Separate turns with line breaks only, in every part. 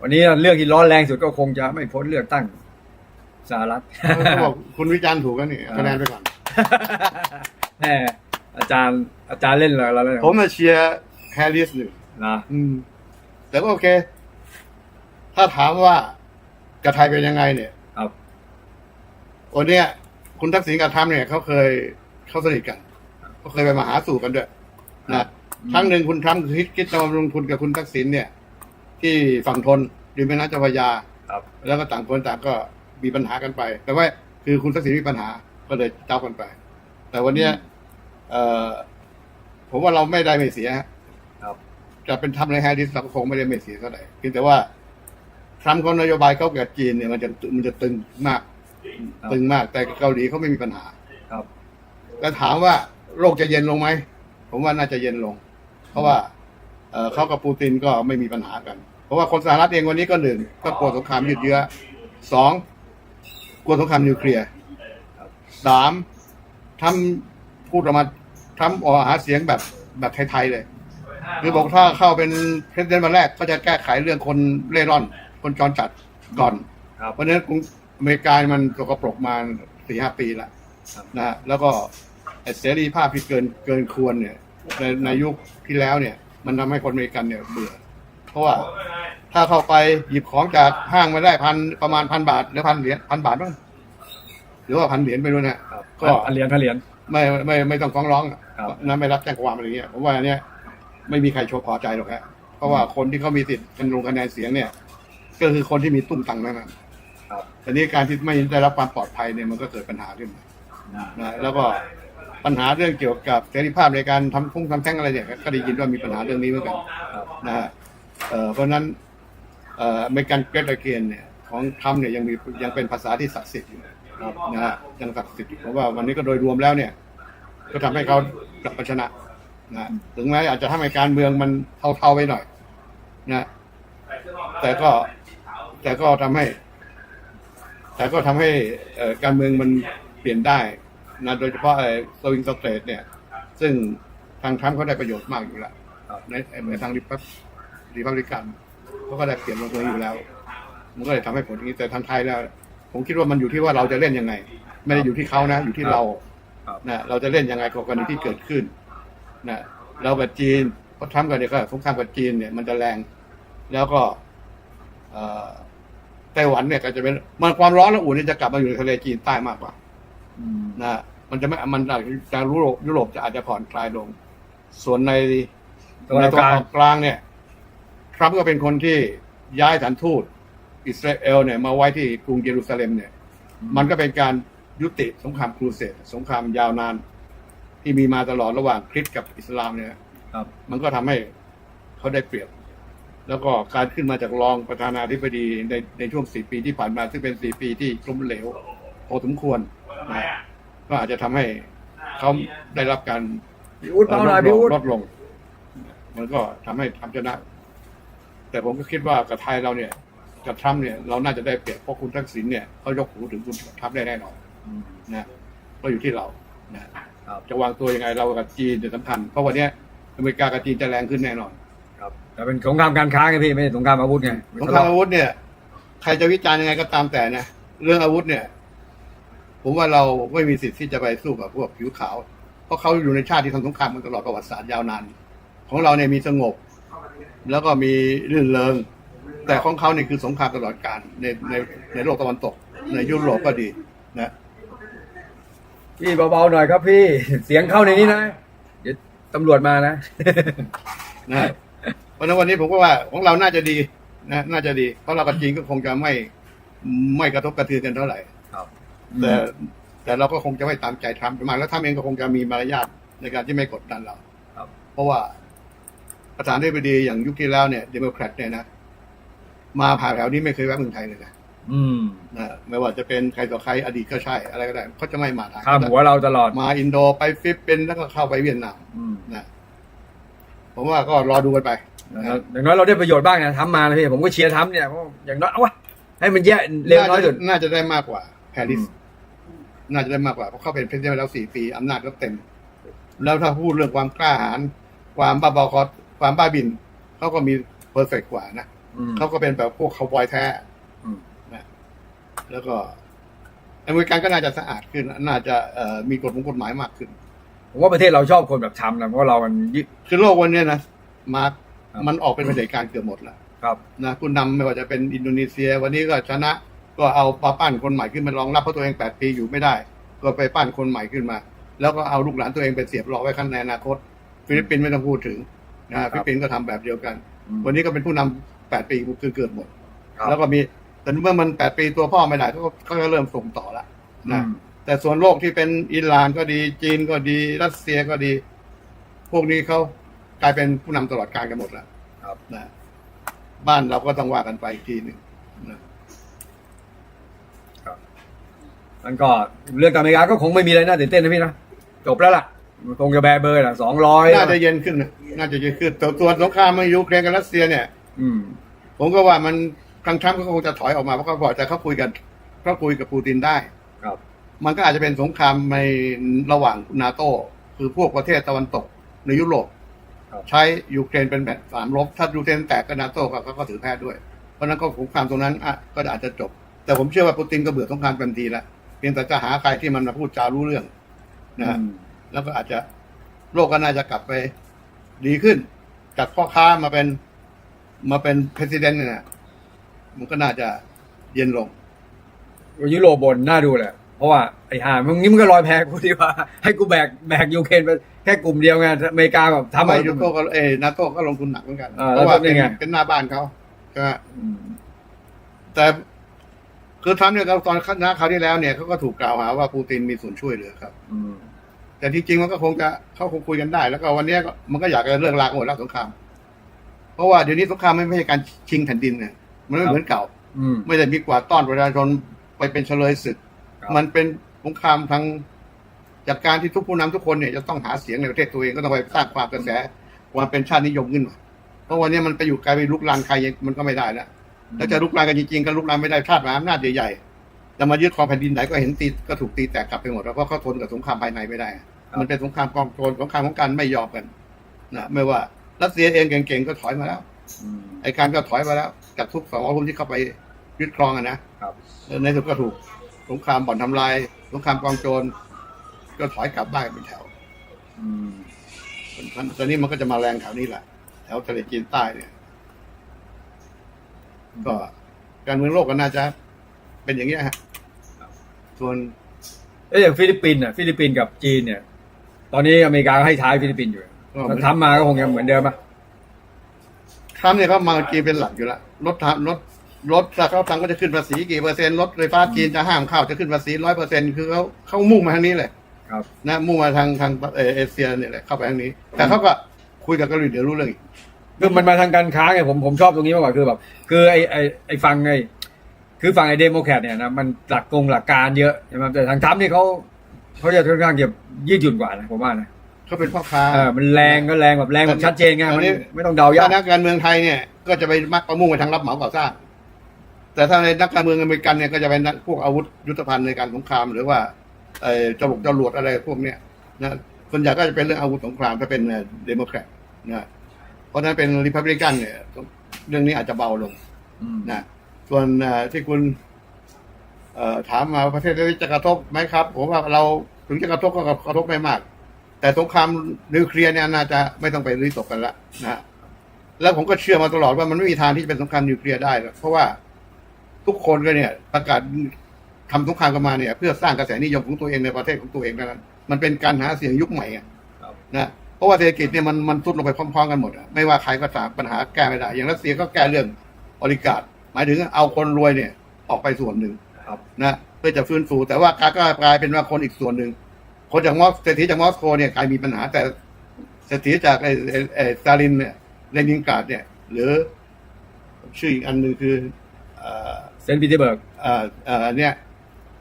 วันนี้เรื่องที่ร้อนแรงสุดก็คงจะไม่พ้นเลือกตั้งสหรัฐ
เขาบอกคุณวิจารณ์ถูกแล้วนี่
อ่า
คะแนนไปก่อน
แหมอาจารย์อาจารย์เล่นเลยเราเล่น
ผมมาเชียร์แฮร์ริสอยู่
นะ
อืม แต่ก็โอเค ถ้าถามว่ากับไทยเป็นยังไงเนี่ย
ครับ
วันเนี้ยคุณทักษิณกับทรัมป์เนี่ยเขาเคยเขาสนิทกันเขาเคยไปมาหาสู่กันด้วยนะครั้งหนึ่งคุณทรัมป์คิดคิดจะมาลงทุนกับคุณทักษิณเนี่ย ที่ฝั่งทนริมแม่น้ำเจ้าพระยา
ครับ
แล้วก็ต่างคนต่างก็มีปัญหากันไป แต่ว่าคือคุณทักษิณมีปัญหาก็เลยเจ้ากันไป แต่วันเนี้ยเอ่อผมว่าเราไม่ได้ไม่เสียฮะ
ครับ
จะเป็นทำอะไรแฮร์ริสเราก็คงไม่ได้ไม่เสียเท่าไหร่เพียงแต่ว่าทรัมป์เขานโยบายเขากับจีนเนี่ยมันจะมันจะตึงมาก
ครับ
ตึงมาก แต่เกาหลีเขาไม่มีปัญหา
ครับ
แล้วถามว่าโลกจะเย็นลงไหม ผมว่าน่าจะเย็นลง เพราะว่า เอ่อเขากับปูตินก็ไม่มีปัญหากัน เพราะว่าคนสหรัฐเองวันนี้ก็หนึ่งก็กลัวสงครามยืดเยื้อสองกลัวสงครามนิวเคลียร์สามทำพูดออกมาทำออกหาเสียงแบบแบบไทยๆเลยคือบอกถ้าเข้าเป็นประธานวันแรกก็จะแก้ไขเรื่องคนเร่ร่อน คนจรจัดก่อน
ครับ
เพราะฉะนั้นกรุงอเมริกามันสกปรกมาสี่ห้าปีแล้ว
ครับ
นะฮะแล้วก็ไอ้เสรีภาพที่เกินเกินควรเนี่ยในในยุคที่แล้วเนี่ย มันทำให้คนอเมริกันเนี่ยเบื่อ เพราะว่าถ้าเข้าไปหยิบของจากห้างมาได้พันประมาณพันบาทหรือพันเหรียญพันบาทบ้างหรือว่าพันเหรียญไม่รู้นะ
ครับ
ก็
พันเหรียญพันเหรียญ
ไม่ไม่ไม่ต้องฟ้องร้องอะ
ครับ
นะไม่รับแจ้งความอะไรเงี้ยผมว่าอันเนี้ยไม่มีใครโชว์พอใจหรอกฮะเพราะว่าคนที่เขามีสิทธิ์เป็นลงคะแนนเสียงเนี่ย ก็คือคนที่มีตุ้มตังค์นั่นแหละ
ครับ
ทีนี้การที่ไม่ได้รับความปลอดภัยเนี่ยมันก็เกิดปัญหาขึ้นมานะแล้วก็ ปัญหาเรื่องเกี่ยวกับเสรีภาพในการทำพุ่งทำแท้งอะไรเนี่ยก็ได้ยินว่ามีปัญหาเรื่องนี้เหมือนกันนะฮะเพราะนั้นเอ่อเมริกันเกรดเกนเนี่ยของทรัมป์เนี่ยยังมียังเป็นภาษาที่ศักดิ์สิทธิ์อยู่นะฮะยังศักดิ์สิทธิ์เพราะว่าวันนี้ก็โดยรวมแล้วเนี่ย ก็ทำให้เขากลับมาชนะนะถึงแม้อาจจะทำให้การเมืองมันเทาๆไปหน่อยนะแต่ก็แต่ก็ทำให้ แต่ก็ทำให้การเมืองมันเปลี่ยนได้ นะโดยเฉพาะไอ้สวิงสเตทเนี่ย ซึ่งทางทรัมป์เขาได้ประโยชน์มากอยู่แล้ว
ครับ
ในในทางริพับริพับลิกันเขาก็ได้เปลี่ยนลงตัวอยู่แล้ว มันก็เลยทำให้ผลอย่างนี้แต่ทางไทยแล้ว ผมคิดว่ามันอยู่ที่ว่าเราจะเล่นยังไง ไม่ได้อยู่ที่เขานะ อยู่ที่เรา
ครับ
นะเราจะเล่นยังไงกับกรณีที่เกิดขึ้นนะเรากับจีนเพราะทรัมป์กันเนี่ยก็สงครามกับจีนเนี่ยมันจะแรง แล้วก็เอ่อไต้หวันเนี่ยก็จะเป็นมันความร้อนและอุ่นเนี่ยจะกลับมาอยู่ในทะเลจีนใต้มากกว่า
อืม
นะมันจะไม่มันจากยุโรปยุโรปจะอาจจะผ่อนคลายลง ส่วนใน
ตะวัน
ใน
ออก
ตะ
ก
วัน
ลาง
ออกกลางเนี่ยทรัมป์ก็เป็นคนที่ย้ายฐานทูตอิสราเอลเนี่ยมาไว้ที่กรุงเยรูซาเล็มเนี่ย มันก็เป็นการยุติสงครามครูเสดสงครามยาวนาน ที่มีมาตลอดระหว่างคริสต์กับอิสลามเนี่ย
ครับ
มันก็ทำให้เขาได้เปรียบ แล้วก็การขึ้นมาจากรองประธานาธิบดีในในช่วงสี่ปีที่ผ่านมา ซึ่งเป็นสี่ปีที่ล้มเหลวพอสมควรนะ ก็อาจจะทำให้เขาได้รับการ
พี่อุ๊ดเบาหน่อยพี่อุ๊ด
ลดลง มันก็ทำให้ทำชนะ แต่ผมก็คิดว่ากับไทยเราเนี่ยกับทรัมป์เนี่ยเราน่าจะได้เปรียบเพราะคุณทักษิณเนี่ยเขายกหูถึงคุณทรัมป์ได้แน่นอน
อืม
นะก็อยู่ที่เรานะครับจะวางตัวยังไงเรากับจีนจะสำคัญเพราะวันเนี้ยอเมริกากับจีนจะแรงขึ้นแน่นอน
ครับแต่เป็นสงครามการค้าไงพี่ไม่ใช่สงครามอาวุธไง
สงครามอาวุธเนี่ย ใครจะวิจารณ์ยังไงก็ตามแต่นะเรื่องอาวุธเนี่ย ผมว่าเราไม่มีสิทธิ์ที่จะไปสู้กับพวกผิวขาว เพราะเขาอยู่ในชาติที่ทำสงครามมาตลอดประวัติศาสตร์ยาวนาน ของเราเนี่ยมีสงบ แล้วก็มีรื่นเริง แต่ของเขาเนี่ยคือสงครามตลอดกาลในในในโลกตะวันตก ในยุโรปก็ดีนะ
พี่เบาๆหน่อยครับพี่เสียงเข้าในนี้นะ เดี๋ยวตำรวจมานะ
นะเพราะฉะนั้นวันนี้ผมก็ว่าของเราน่าจะดีนะ น่าจะดี เพราะเรากับจีนก็คงจะไม่ไม่กระทบกระเทือนกันเท่าไหร่
ครับ
แต่แต่เราก็คงจะไม่ตามใจทรัมป์ประมาณแล้วทรัมป์เองก็คงจะมีมารยาทในการที่ไม่กดดันเรา
ครับ
เพราะว่าประธานาธิบดีอย่างยุคที่แล้วเนี่ยเดโมแครตเนี่ยนะมาผ่านแถวนี้ไม่เคยแวะเมืองไทยเลยนะ
อืม
นะไม่ว่าจะเป็นใครต่อใครอดีตก็ใช่ อะไรก็ได้เขาจะไม่มาทาง
ข้ามหัวเราตลอด
มาอินโดไปฟิลิปปินส์แล้วก็เข้าไปเวียดนาม
อืม
นะผมว่าก็รอดูกันไป
อย่างน้อยเราได้ประโยชน์บ้างนะทำมานะพี่ผมก็เชียร์ทำเนี่ยเพราะอย่างน้อยเอาวะให้มันแย่เร็วน้อยสุด
น่าจะได้มากกว่าแฮร์ริส น่าจะได้มากกว่า เพราะเขาเป็นประธานาธิบดีมาแล้วสี่ปีอำนาจก็เต็ม แล้วถ้าพูดเรื่องความกล้าหาญความบ้าบอคอความบ้าบินเขาก็มีเพอร์เฟกกว่านะ
ออืม
เขาก็เป็นแบบพวกคาวบอยแท้
อืม
นะแล้วก็อเมริกันก็น่าจะสะอาดขึ้น น่าจะเอ่อมีกฎกฎหมายมากขึ้น
ผมว่าประเทศเราชอบคนแบบทำนะเพราะเรามันยึด
คือโลกวันเนี้ยนะมาร์ค
ครับ
มันออกเป็นเผด็จการเกือบหมดแล้ว
ครับ
นะผู้นำไม่ว่าจะเป็นอินโดนีเซีย วันนี้ก็ชนะ ก็เอาปาปั้นคนใหม่ขึ้นมารองรับเพราะตัวเองแปดปีอยู่ไม่ได้ ก็ไปปั้นคนใหม่ขึ้นมา แล้วก็เอาลูกหลานตัวเองไปเสียบรอไว้ข้างในอนาคต ฟิลิปปินส์ไม่ต้องพูดถึงนะฟิลิปปินส์ก็ทำแบบเดียวกัน
อืม
วันนี้ก็เป็นผู้นำแปดปีคือเกิดหมด
ครับ
แล้วก็มีแต่เมื่อมันแปดปีตัวพ่อไม่ได้เขาก็เขาก็เริ่มส่งต่อละ
อื
นะ
ม
แต่ส่วนโลกที่เป็นอิหร่านก็ดีจีนก็ดีรัสเซียก็ดี พวกนี้เขากลายเป็นผู้นำตลอดการกันหมดแล้ว
ครับ
นะบ้านเราก็ต้องว่ากันไปอีกทีหนึ่งนะ
มันก็เรื่องการอเมริกาก็คงไม่มีอะไรน่าตื่นเต้นนะพี่นะจบแล้วล่ะมันคงจะแบร์เบอร์ละสองร้อย
น่าจะเย็นขึ้นนะน่าจะเย็นขึ้นแต่ตัวสงครามในยูเครนกับรัสเซียเนี่ย
อืม
ผมก็ว่ามันทางทรัมป์ก็คงจะถอยออกมาเพราะเขาบอกแต่เขาคุยกันเขาคุยกับปูตินได้
ครับ
มันก็อาจจะเป็นสงครามในระหว่างนาโตคือพวกประเทศตะวันตกในยุโรป
ครับ
ใช้ยูเครนเป็นแบบสามรบถ้ายูเครนแตกก็นาโต้ก็ก็ก็ถือแพ้ด้วย เพราะฉะนั้นก็สงครามตรงนั้นอะก็อาจจะจบ แต่ผมเชื่อว่าปูตินก็เบื่อสงครามเต็มทีแล้ว เพียงแต่จะหาใครที่มันมาพูดจารู้เรื่องนะฮะ
อืม
แล้วก็อาจจะโลกก็น่าจะกลับไปดีขึ้น จากพ่อค้ามาเป็นมาเป็นประธานเนี่ยนะมันก็น่าจะเย็นลง
ยุโรปบนน่าดูแหละ เพราะว่าไอ้ห่ามึงงี้มึงก็ลอยแพกูดีกว่า ให้กูแบกแบกยูเครนไปแค่กลุ่มเดียวไงอเมริกาแบบทำ
ทำไม
อะไร
ยูโต้ก็เออนาโต้ก็ลงทุนหนักเหมือนกัน
อ่า
เพราะว่า
แล้วเป็น
เป็น
ไง
เป็นหน้าบ้านเขาใช่ไหม
อืม
แต่ คือทรัมป์เนี่ยตอนคณะคราวที่แล้วเนี่ยเขาก็ถูกกล่าวหาว่าปูตินมีส่วนช่วยเหลือครับ
อืม
แต่ที่จริงมันก็คงจะเขาคงคุยกันได้ แล้วก็วันเนี้ยก็มันก็อยากจะเลิกลากันหมดแล้วสงคราม เพราะว่าเดี๋ยวนี้สงครามไม่ใช่การชิงแผ่นดินเนี่ยมันไม่เหมือนเก่า
อืม
ไม่ได้มีกวาดต้อนประชาชนไปเป็นเฉลยศึก
ครับ
มันเป็นสงครามทางจากการที่ทุกผู้นำทุกคนเนี่ยจะต้องหาเสียงในประเทศตัวเองก็ต้องไปสร้างความกระแสความเป็นชาตินิยมขึ้นมาเพราะวันนี้มันไปอยู่ไกลไปลุกลานใครมันก็ไม่ได้แล้ว แล้วจะลุกลามกันจริงๆก็ลุกลามไม่ได้ชาติมหาอำนาจใหญ่ๆแต่มายึดครองแผ่นดินไหนก็เห็นตีก็ถูกตีแตกกลับไปหมดแล้วเพราะเขาทนกับสงครามภายในไม่ได้ มันเป็นสงครามกองโจรสงครามของการไม่ยอมกันนะไม่ว่ารัสเซียเองเก่งๆก็ถอยมาแล้ว
อืม
ไอ้การก็ถอยมาแล้วจากทุกสองรุ่มที่เข้าไปยึดครองอะนะครับแล้วในที่สุดก็ถูกสงครามบ่อนทำลายสงครามกองโจรก็ถอยกลับบ้านเป็นแถว
อืม
ตอนนี้มันก็จะมาแรงแถวนี้แหละแถวทะเลจีนใต้เนี่ย ก็การเมืองโลกก็น่าจะเป็นอย่างเงี้ยฮะส่วน
เอ้ยอย่างฟิลิปปินส์อะฟิลิปปินส์กับจีนเนี่ย ตอนนี้อเมริกาก็ให้ท้ายฟิลิปปินส์อยู่
ก็เหมื
ถ้า
อน
ทำมาก็คงยังเหมือนเดิมป่ะ
ทรัมป์เนี่ยเขามาจีนเป็นหลักอยู่แล้วรถทำรถรถถ้าเขาทำก็จะขึ้นภาษีกี่เปอร์เซ็นต์รถไฟฟ้าจีนจะห้ามเข้าจะขึ้นภาษีร้อยเปอร์เซ็นต์คือเขาเขามุ่งมาทางนี้เลย
ครับ
นะมุ่งมาทางทางเอ่อเอเชียเนี่ยแหละเข้าไปทางนี้ แต่เขาก็คุยกับเกาหลีเดี๋ยวรู้เรื่องอีก
คือมันมาทางการค้าไงผมผมชอบตรงนี้มากกว่าคือแบบคือไอไอไอฟังไงคือฝั่งไอเดโมแครตเนี่ยนะมันหลักกงหลักการเยอะใช่ไหมแต่ทางทรัมป์นี่เขาเขาจะค่อนข้างจะยืดหยุ่นกว่านะผมว่านะ
เขาเป็นพ่อค้า
เออมันแรงก็แรงแบบแรงแบบชัดเจนไง
อั
มัน
นนี้
ไม่ต้องเดายา
ถ้ากนักการเมืองไทยเนี่ย ก็จะไปมักประมุ่งไปทางรับเหมาก่อสร้างแต่ถ้าในนักการเมืองอเมริกันเนี่ยก็จะเป็นนักพวกอาวุธยุทโธภัณฑ์ในการสงครามหรือว่าเอ่อจรวดจรวดอะไรพวกเนี้ยนะส่วนใหญ่ก็จะเป็นเรื่องอาวุธสงครามถ้าเป็นเดโมแครตนะ เพราะฉะนั้นเป็นริพับลิกันเนี่ยเรื่องนี้อาจจะเบาลง
อืม
นะส่วนเอ่อที่คุณเอ่อถามมาประเทศนี้จะกระทบไหมครับผมว่าเราถึงจะกระทบก็กระทบไม่มาก แต่สงครามนิวเคลียร์เนี่ยน่าจะไม่ต้องไปรีตกกันละนะฮะแล้วผมก็เชื่อมาตลอดว่ามันไม่มีทางที่จะเป็นสงครามนิวเคลียร์ได้หรอกเพราะว่าทุกคนก็เนี่ยประกาศทำสงครามกันมาเนี่ย เพื่อสร้างกระแสนิยมของตัวเองในประเทศของตัวเองเท่านั้นมันเป็นการหาเสียงยุคใหม่อะ
ครับ
นะ เพราะว่าเศรษฐกิจเนี่ยมันมันทุดลงไปพร้อมๆกันหมดอะไม่ว่าใครก็ตามปัญหาแก้ไม่ได้ อย่างรัสเซียก็แก้เรื่องบริการหมายถึงเอาคนรวยเนี่ยออกไปส่วนหนึ่ง
ครับ
นะเพื่อจะฟื้นฟูแต่ว่าการก็กลายเป็นว่าคนอีกส่วนหนึ่งคนจากมอสเศรษฐีจากมอสโกเนี่ยกลายมีปัญหาแต่เศรษฐีจากไอ้ไอ้ไอ้สตาลินเนี่ยเลนินกราดเนี่ย หรือ ชื่ออีกอันหนึ่งคือเอ่อ
เซนต์ปีเตอร์เบิร์ก
เอ่อเอ่อเนี่ย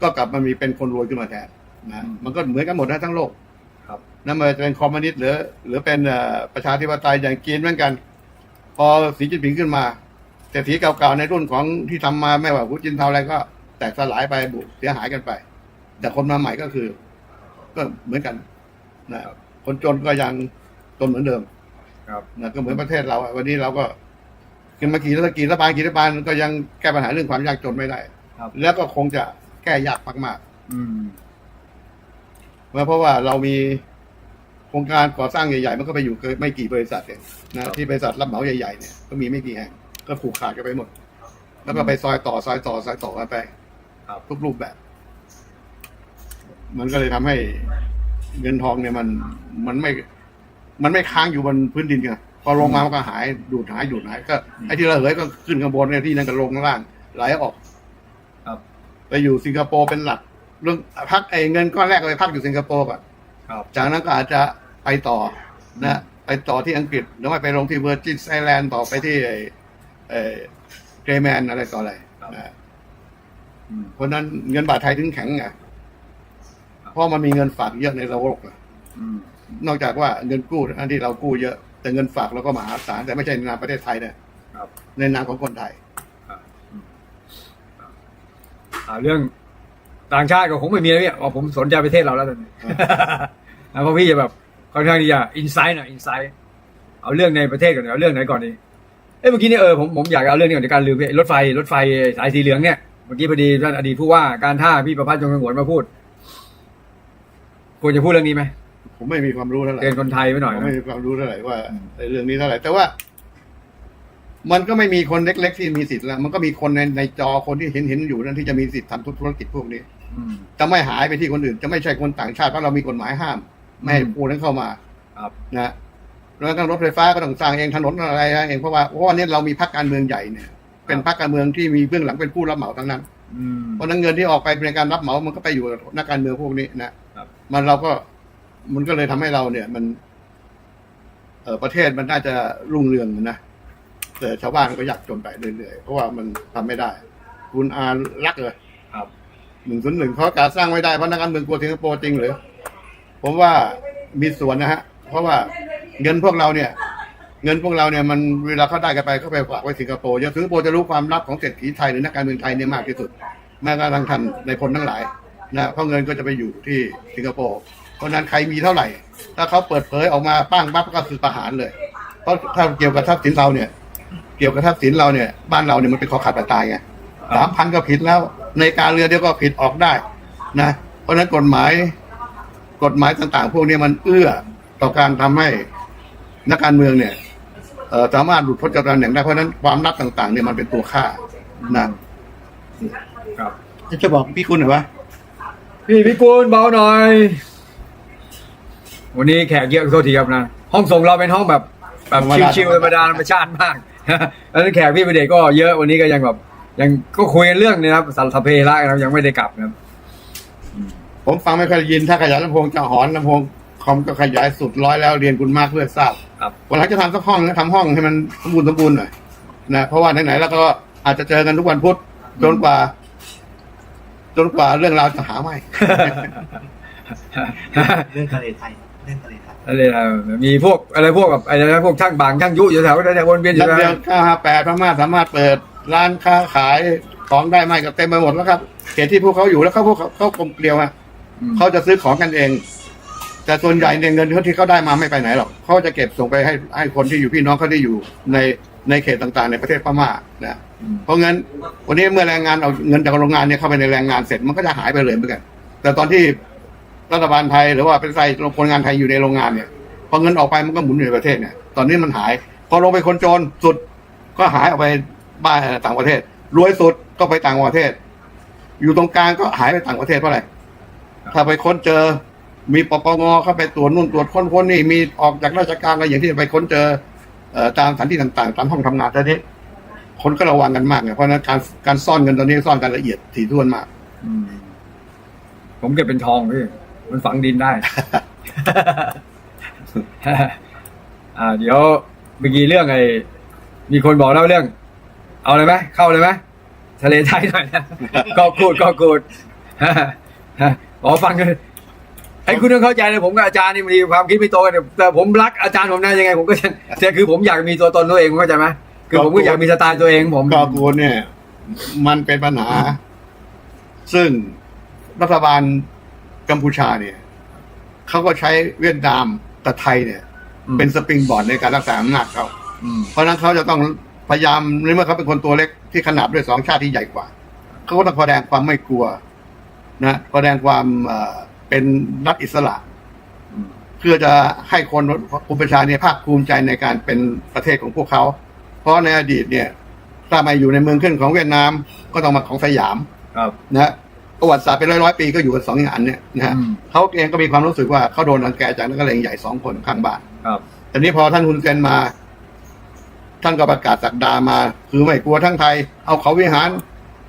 ก็กลับมามีเป็นคนรวยขึ้นมาแทนนะ
อืม
มันก็เหมือนกันหมดนะทั้งโลก
ครับ
นั่นมันจะเป็นคอมมิวนิสต์หรือ หรือเป็นเอ่อประชาธิปไตยอย่างจีนเหมือนกัน พอสีจิ้นผิงขึ้นมาเศรษฐีเก่าๆในรุ่นของที่ทำมาไม่ว่าหูจินเทาอะไรก็ แตกสลายไปบุเสียหายกันไป แต่คนมาใหม่ก็คือ ก็เหมือนกันนะครับคนจนก็ยังจนเหมือนเดิม
ครับ
นะก็เหมือนประเทศเราอะวันนี้เราก็ขึ้นมากี่รัฐกี่รัฐบาลกี่รัฐบาลก็ยังแก้ปัญหาเรื่องความยากจนไม่ได้
ครับ
แล้วก็คงจะแก้ยากมาก
อืม
ๆเพราะว่าเรามีโค รงการก่อสร้างใหญ่ๆ มันก็ไปอยู่เกินไม่กี่บริษัทเองนะที่บริษัทรับเหมาใหญ่ๆเนี่ยก็มีไม่กี่แห่งก็ผูกขาดกันไปหมด แล้วก็ไปซอยต่อซอยต่อซอยต่อกันไป
ครับ
ทุกรูปแบบ มันก็เลยทำให้เงินทองเนี่ยมันมันไม่ มันไม่ค้างอยู่บนพื้นดินกันพอลงมามันก็หายดูดหายดูดหายก็ไอ้ที่ระเหยก็ขึ้นข้างบนเนี่ยที่นั่นก็ลงข้างล่างไหลออก
ครับ
ไปอยู่สิงคโปร์เป็นหลัก เรื่องพักไอ้เงินก้อนแรกเลยพักอยู่สิงคโปร์ก่อน
ครับ
จากนั้นก็อาจจะ ไปต่อนะไปต่อที่อังกฤษหรือไม่ไปลงที่เวอร์จินไอแลนด์ต่อไปที่ไอ้ไอ้เกรแมนอะไรต่ออะไรนะ
อืม
เพราะฉะนั้นเงินบาทไทยถึงแข็งไงเพราะมันมีเงินฝากเยอะในโลกอะ
อืม
นอกจากว่าเงินกู้อันที่เรากู้เยอะ แต่เงินฝากเราก็มหาศาลแต่ไม่ใช่ในนามประเทศไทยนะครับในนามของคนไทย
ครับอืมครับอ่าเรื่องต่างชาติก็คงไม่มีแล้วเนี่ยว่าผมสนใจประเทศเราแล้วตอนนี้แล้วเพราะพี่จะแบบ ค่อนข้างที่จะอินไซต์หน่อยอินไซต์เอาเรื่องในประเทศก่อนเอาเรื่องไหนก่อนดีเอ้ยเมื่อกี้นี่เออผมผมอยากเอาเรื่องนี้ก่อนในการลืมไปรถไฟรถไฟสายสีเหลืองเนี่ยเมื่อกี้พอดีท่านอดีตผู้ว่าการท่าพี่ประพัฒน์จงสงวนมาพูดควรจะพูดเรื่องนี้ไหม
ผมไม่มีความรู้เท่าไหร่
เตือนคนไทยไว้หน่อย
ผม
นะ
ไม่มีความรู้เท่าไหร่ว่าในเรื่องนี้เท่าไหร่แต่ว่า มันก็ไม่มีคนเล็ก ๆ ที่มีสิทธิ์แล้วมันก็มีคนในในจอคนที่เห็นเห็นอยู่นั่นที่จะมีสิทธิ์ทำธุรกิจพวกนี้
อืม
จะไม่หายไปที่คนอื่น จะไม่ใช่คนต่างชาติเพราะเรามีกฎหมายห้าม ไม่ให้
อืม
ผู้นั้นเข้ามา
ครับ
นะแล้วก็รถไฟฟ้าก็ต้องสร้างเองถนนอะไรเองเพราะว่าเพราะว่าเนี่ยเรามีพรรคการเมืองใหญ่เนี่ย เป็นพรรคการเมืองที่มีเบื้องหลังเป็นผู้รับเหมาทั้งนั้น
อืม
เพราะฉะนั้นเงินที่ออกไปเป็นการรับเหมามันก็ไปอยู่กับนักการเมืองพวกนี้นะครับมันเราก็มันก็เลยทำให้เราเนี่ย มัน เออประเทศมันน่าจะรุ่งเรืองนะแต่ชาวบ้านก็อยากจนไปเรื่อยๆเพราะว่ามันทำไม่ได้ คุณอารักเลย
ครับ
หนึ่งศูนย์หนึ่งเขาการสร้างไม่ได้เพราะนักการเมืองกลัวสิงคโปร์จริงหรือ ผมว่ามีส่วนนะฮะ เพราะว่าเงินพวกเราเนี่ย เงินพวกเราเนี่ยมันเวลาเขาได้กันไปเขาไปฝากไว้สิงคโปร์เยอะสิงคโปร์จะรู้ความลับของเศรษฐีไทยหรือนักการเมืองไทยเนี่ยมากที่สุดแม้กระทั่งท่านในพลทั้งหลายนะเพราะเงินก็จะไปอยู่ที่สิงคโปร์เพราะนั้นใครมีเท่าไหร่ ถ้าเขาเปิดเผยออกมาปั้งปั๊บก็คือประหารเลย เพราะถ้าเกี่ยวกับทรัพย์สินเราเนี่ย เกี่ยวกับทรัพย์สินเราเนี่ยบ้านเราเนี่ยมันเป็นขอขาดตายไงสามพันก็ผิดแล้ว ในการเรือเดียวก็ผิดออกได้นะ เพราะนั้นกฎหมาย กฎหมายต่างๆ พวกนี้มันเอื้อต่อการทำให้นักการเมืองเนี่ยเอ่อสามารถหลุดพ้นจากตำแหน่งได้เพราะฉะนั้นความลับต่างๆเนี่ยมันเป็นตัวฆ่านะครับจะบอกพี่คุณหน่อยว่า
พี่พิกูลเบาหน่อย วันนี้แขกเยอะโทษทีครับนะห้องส่งเราเป็นห้องแบบแบบ
ธรรมดา
ชิวๆธรรมดาธรรมชาติมากแล้วแขกพี่ประเดชก็เยอะวันนี้ก็ยังแบบยังก็คุยกันเรื่องนี้นะครับสัลเพระนะครับยังไม่ได้กลับนะครับ
ผมฟังไม่ค่อยได้ยินถ้าขยายลำโพงจะหอนลำโพงคอมก็ขยายสุดร้อยแล้วเรียนคุณมากเพื่อทราบ
ครับ
วันหลังจะทำสักห้องนะทำห้องให้มันสมบูรณ์สมบูรณ์หน่อยนะเพราะว่าไหนๆแล้วก็อาจจะเจอกันทุกวันพุธจนกว่า จนกว่าเรื่องราวจะหาไม่
เรื่องทะเลไทยเรื่องทะเลไทย
อะไรนะมีพวกอะไรพวกแบบอะไรนะพวกช่างบางช่างยุอยู่แถวแถววนเวียนอ
นั
ยู่
ก
แถ
เรียน
ว
เก้าห้าแปดพม่าสามารถเปิดร้านค้าขายของได้ไหมก็เต็มไปหมดแล้วครับเขตที่พวกเขาอยู่แล้วเขาพวกเขาเขากลมเกลียวฮะ
อืม
เขาจะซื้อของกันเอง แต่ส่วนใหญ่เนี่ยเงินที่เขาได้มาไม่ไปไหนหรอกเขาจะเก็บส่งไปให้ให้คนที่อยู่พี่น้องเขาที่อยู่ในในเขตต่างๆ ในประเทศพม่านะ
อืม
เพราะงั้นวันนี้เมื่อแรงงานเอาเงินจากโรงงานเนี่ยเข้าไปในแรงงานเสร็จมันก็จะหายไปเลยเหมือนกัน แต่ตอนที่รัฐบาลไทยหรือว่าเป็นใครคนงานไทยอยู่ในโรงงานเนี่ยพอเงินออกไปมันก็หมุนอยู่ในประเทศเนี่ยตอนนี้มันหาย พอลงไปคนจนสุดก็หายออกไปบ้านต่างประเทศ รวยสุดก็ไปต่างประเทศ อยู่ตรงกลางก็หายไปต่างประเทศเพราะอะไร ถ้าไปค้นเจอ มีปปงเข้าไปตรวจนู่นตรวจค้นค้นนี่มีออกจากราชการอะไรอย่างที่ไปค้นเจอตามสถานที่ต่างๆ ตามห้องทำงานตอนนี้คนก็ระวังกันมากไงเพราะนั้นการการซ่อนเงินตอนนี้ซ่อนกันละเอียดถี่ถ้วนมาก
ผมเก็บเป็นทองพี่มันฝังดินได้ อ่า เดี๋ยวเมื่อกี้เรื่องไอ้มีคนบอกเล่าเรื่อง เอาเลยไหมเข้าเลยไหมทะเลไทยหน่อยนะก็กูดก็กูด ขอฟังกันไอ้คุณต้องเข้าใจเลยผมกับอาจารย์นี่มีความคิดไม่ตรงกันแต่ผมรักอาจารย์ผมนะยังไงผมก็ยังแต่คือผมอยากมีตัวตนตัวเองเข้าใจไหมคือผมก็อยากมีสไตล์ตัวเองผม
กอกูลเนี่ย มันเป็นปัญหา ซึ่งรัฐบาลกัมพูชาเนี่ยเขาก็ใช้เวียดนามกับไทยเนี่ย เป็นสปริงบอร์ดในการรักษาอำนาจเขาเพราะฉะนั้นเขาจะต้องพยายามในเมื่อเขาเป็นคนตัวเล็กที่ขนาบด้วยสองชาติที่ใหญ่กว่าเขาก็ต้องแสดงความไม่กลัว นะแสดงความเอ่อเป็นรัฐอิสระ
อืม
เพื่อจะให้คนอุปชฌาย์เนี่ยภาคภูมิใจในการเป็นประเทศของพวกเขา เพราะในอดีตเนี่ยถ้ามาอยู่ในเมืองขึ้นของเวียดนามก็ต้องมาของสยาม
ครับ
นะฮะประวัติศาสตร์เป็นร้อยร้อยๆปีก็อยู่กันสองอย่างเนี่ยนะฮะ
อืม
เขาเองก็มีความรู้สึกว่าเขาโดนรังแกจากนักเลงใหญ่สองคนข้างบ้าน
ครับ
แต่นี้พอท่านฮุนเซนมา ท่านก็ประกาศสักดามา คือไม่กลัวทั้งไทย เอาเขาวิหาร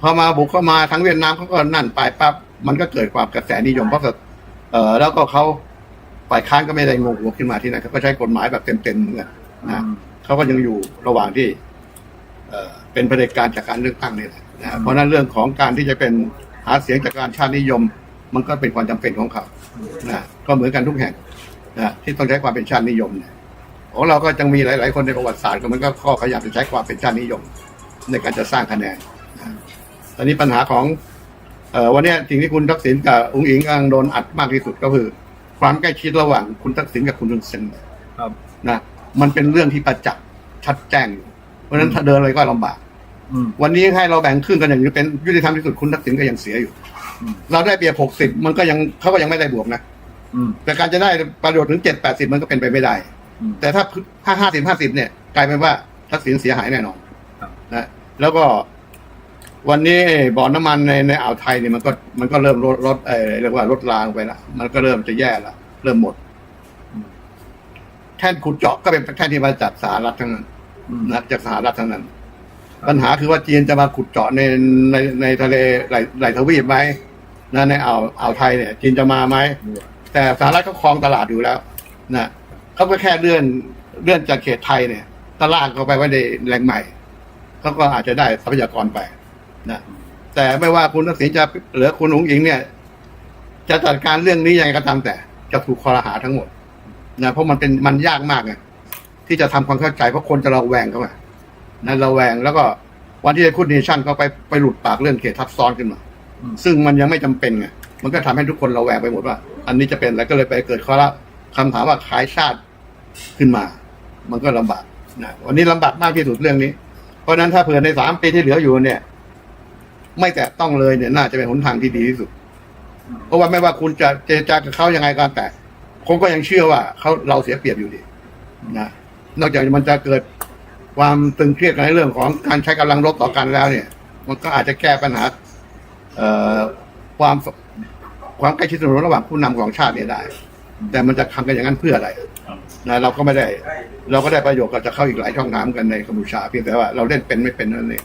พอมาบุกเข้ามาทั้งเวียดนามเขาก็นั่นไปปั๊บ มันก็เกิดความกระแสนิยมเพราะเออแล้วก็เขาฝ่ายค้านก็ไม่ได้งงหัวขึ้นมาที่ไหนเขาก็ใช้กฎหมายแบบเต็มๆเหมือนกันนะเขาก็ยังอยู่ระหว่างที่ เอ่อเป็นเผด็จการจากการเลือกตั้งนี่แหละนะเพราะฉะนั้นเรื่องของการที่จะเป็นหาเสียงจากการชาตินิยม มันก็เป็นความจำเป็นของเขานะก็เหมือนกันทุกแห่งนะที่ต้องใช้ความเป็นชาตินิยมเนี่ยของเราก็ยังมีหลาย ๆ คนในประวัติศาสตร์ก็มันก็ข้อพยายามจะใช้ความเป็นชาตินิยม ในการจะสร้างคะแนนนะตอนนี้ปัญหาของ เอ่อวันเนี้ยสิ่งที่คุณทักษิณกับองค์อิงกำลังโดนอัดมากที่สุดก็คือ ความใกล้ชิดระหว่างคุณทักษิณกับคุณฮุนเซน
ครับ
นะมันเป็นเรื่องที่ประจักษ์ชัดแจ้งอยู่เพราะฉะนั้นถ้าเดินอะไรก็ลำบาก
อืม
วันนี้ให้เราแบ่งครึ่งกันอย่างนี้เป็นยุติธรรมที่สุดคุณทักษิณก็ยังเสียอยู่
อืม
เราได้เปรียบหกสิบมันก็ยังเขาก็ยังไม่ได้บวกนะ
อืม
แต่การจะได้ประโยชน์ถึงเจ็ดแปดสิบมันก็เป็นไปไม่ได้
อืม
แต่ถ้าห้าห้าสิบห้าสิบเนี่ย กลายเป็นว่าทักษิณเสียหายแน่นอน
ครับ
นะแล้วก็ วันนี้บ่อน้ำมันในในอ่าวไทยเนี่ยมันก็มันก็เริ่มลดลดเออเรียกว่าลดรางไปละมันก็เริ่มจะแย่ละเริ่มหมด แท่นขุดเจาะก็เป็นแท่นที่มาจากสหรัฐทั้งนั้นนะจากสหรัฐทั้งนั้น ปัญหาคือว่าจีนจะมาขุดเจาะในในในทะเลไหลไหลทวีปไหมนะในอ่าวอ่าวไทยเนี่ย จีนจะมาไหมแต่สหรัฐเขาครองตลาดอยู่แล้วนะเขาก็แค่เลื่อนเลื่อนจากเขตไทยเนี่ย ตลาดเขาไปไว้ในแหล่งใหม่เขาก็อาจจะได้ทรัพยากรไป นะแต่ไม่ว่าคุณทักษิณจะหรือคุณหงอิงเนี่ย จะจัดการเรื่องนี้ยังไงก็ตามแต่ จะถูกคอรหาทั้งหมดนะเพราะมันเป็นมันยากมากไงที่จะทำความเข้าใจเพราะคนจะระแวงเขาไงนะระแวงแล้วก็วันที่ไอ้คุณเนชั่นก็ไปไปหลุดปากเรื่องเขตทับซ้อนขึ้นมา
อืม
ซึ่งมันยังไม่จำเป็นไงมันก็ทำให้ทุกคนระแวงไปหมดว่า อันนี้จะเป็นอะไรก็เลยไปเกิดข้อละคำถามว่าขายชาติขึ้นมา มันก็ลำบากนะวันนี้ลำบากมากที่สุดเรื่องนี้ เพราะฉะนั้นถ้าเผื่อในสามปีที่เหลืออยู่เนี่ย ไม่แตะต้องเลยเนี่ยน่าจะเป็นหนทางที่ดีที่สุด เพราะว่าไม่ว่าคุณจะเจรจากับเขายังไงก็แต่คงก็ยังเชื่อว่าเขาเราเสียเปรียบอยู่ดีนะนอกจากมันจะเกิดความตึงเครียดกันในเรื่องของการใช้กำลังรบต่อกันแล้วเนี่ย มันก็อาจจะแก้ปัญหาเอ่อความความใกล้ชิดสนมระหว่างผู้นำของชาติเนี่ยได้ แต่มันจะทำกันอย่างนั้นเพื่ออะไรนะเราก็ไม่ได้ เราก็ได้ประโยชน์กับจะเข้าอีกหลายช่องทางกันในกัมพูชาเพียงแต่ว่าเราเล่นเป็นไม่เป็นนั่นเอง